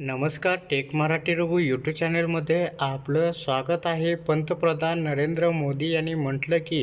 नमस्कार take Marathi Raghu YouTube चॅनलमध्ये आपलं स्वागत आहे. पंतप्रधान नरेंद्र मोदी यांनी म्हटलं की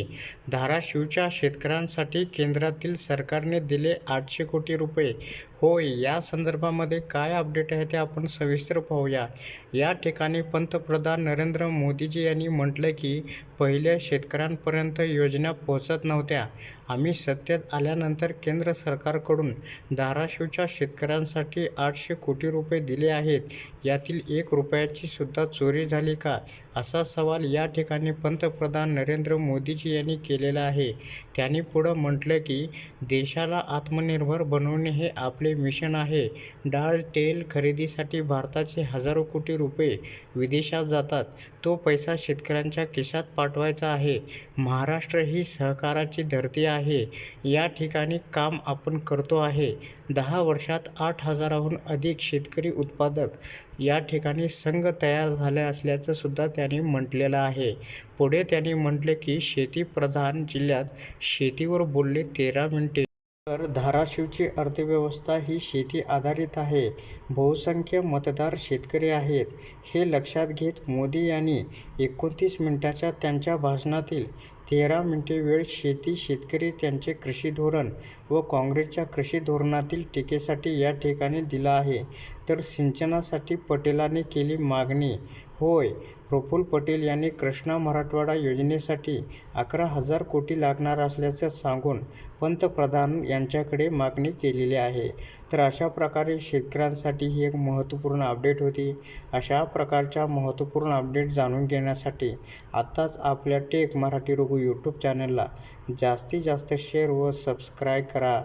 धाराशिवच्या शेतकऱ्यांसाठी केंद्रातील सरकारने दिले आठशे कोटी रुपये. होय या संदर्भामध्ये काय अपडेट आहे ते आपण सविस्तर पाहूया. या ठिकाणी पंतप्रधान नरेंद्र मोदीजी यांनी म्हटलं की पहिल्या शेतकऱ्यांपर्यंत योजना पोहोचत नव्हत्या. आम्ही सत्तेत आल्यानंतर केंद्र सरकारकडून धाराशिवच्या शेतकऱ्यांसाठी आठशे कोटी रुपये दिले आहेत. यातील एक रुपयाची सुद्धा चोरी झाली का? असा सवाल या ठिकाणी पंतप्रधान नरेंद्र मोदीजी यांनी केलेला आहे. त्यांनी पुढं म्हटलं की देशाला आत्मनिर्भर बनवणे हे आपले मिशन आहे. डाळ तेल खरेदीसाठी भारताचे हजारो कोटी रुपये विदेशात जातात. तो पैसा शेतकऱ्यांच्या खिशात पाठवायचा आहे. महाराष्ट्र ही सहकाराची धरती आहे. या ठिकाणी काम आपण करतो आहे. दहा वर्षात आठ हजाराहून अधिक शेतकरी उत्पादक या ठिकाणी संघ तयार झाले असल्याचं सुद्धा त्यांनी म्हटलेलं आहे. पुढे त्यांनी म्हटले की शेतीप्रधान जिल्ह्यात शेतीवर बोलले तेरा मिनिटे तर धाराशिवची अर्थव्यवस्था ही शेती आधारित आहे. बहुसंख्य मतदार शेतकरी आहेत. हे लक्षात घेत मोदी यांनी एकोणतीस मिनिटाच्या त्यांच्या भाषणातील तेरा मिनिटे वेळ शेती शेतकरी त्यांचे कृषी धोरण व काँग्रेसच्या कृषी धोरणातील टीकेसाठी या ठिकाणी दिला आहे. तर सिंचनासाठी पटेलांनी केली मागणी. होय प्रफुल्ल पटेल यांनी कृष्णा मराठवाडा योजनेसाठी अकरा हजार कोटी लागणार असल्याचं सांगून पंतप्रधान यांच्याकडे मागणी केलेली आहे. तर अशा प्रकारे शेतकऱ्यांसाठी ही एक महत्त्वपूर्ण अपडेट होती. अशा प्रकारच्या महत्त्वपूर्ण अपडेट जाणून घेण्यासाठी आत्ताच आपल्या टेक मराठी रघु यूट्यूब चॅनलला जास्तीत जास्त शेअर व सबस्क्राईब करा.